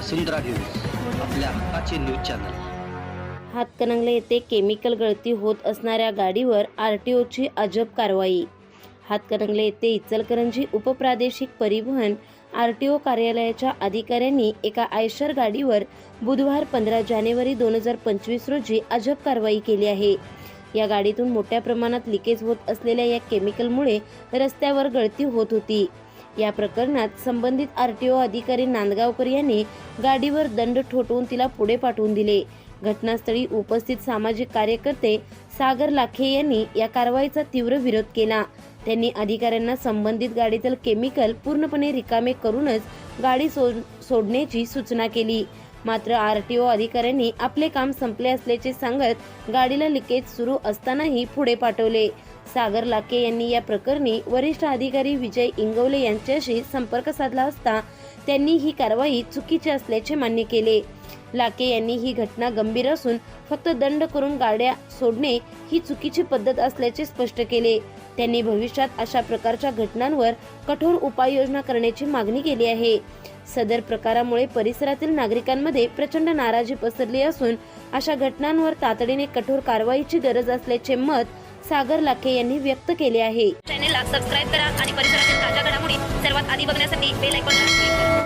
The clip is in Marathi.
वसुंधरा न्यूज आपल्या हक्काचे न्यूज चॅनल. हातकणंगले येथे केमिकल गळती होत असणाऱ्या गाडीवर आर टी ओची अजब कारवाई. हातकणंगले येथे इचलकरंजी उपप्रादेशिक परिवहन आर टी ओ कार्यालयाच्या अधिकाऱ्यांनी एका आयशर गाडीवर बुधवार पंधरा जानेवारी दोन हजार पंचवीस रोजी अजब कारवाई केली आहे. या गाडीतून मोठ्या प्रमाणात लिकेज होत असलेल्या या केमिकलमुळे रस्त्यावर गळती होत होती. या प्रकरणात संबंधित आर टी ओ अधिकारी नांदगावकर यांनी गाडीवर दंड ठोठवून तिला पुढे पाठवून दिले. घटनास्थळी उपस्थित सामाजिक कार्यकर्ते सागर लाखे यांनी या कारवाईचा तीव्र विरोध केला. त्यांनी अधिकाऱ्यांना संबंधित गाडीतील केमिकल पूर्णपणे रिकामे करूनच गाडी सोड सोडण्याची सूचना केली. मात्र आर टी ओ अधिकाऱ्यांनी आपले काम संपले असल्याचे सांगत गाडीला लिकेज सुरू असतानाही पुढे पाठवले. सागर लाके यांनी या प्रकरणी वरिष्ठ अधिकारी विजय इंगवले यांच्याशी संपर्क साधला असता त्यांनी ही कारवाई चुकीची असल्याचे मान्य केले. लाके यांनी ही घटना गंभीर असून फक्त दंड करून गाड्या सोडणे ही चुकीची पद्धत असल्याचे स्पष्ट केले. त्यांनी भविष्यात अशा प्रकारच्या घटनांवर कठोर उपाययोजना करण्याची मागणी केली आहे. सदर प्रकारामुळे परिसरातील नागरिकांमध्ये प्रचंड नाराजी पसरली असून अशा घटनांवर तातडीने कठोर कारवाईची गरज असल्याचे मत सागर लाखे यांनी व्यक्त केले आहे. चॅनेलला सबस्क्राईब करा आणि परिसरातील ताज्या घडामोडी सर्वात आधी बघण्यासाठी बेल आयकॉन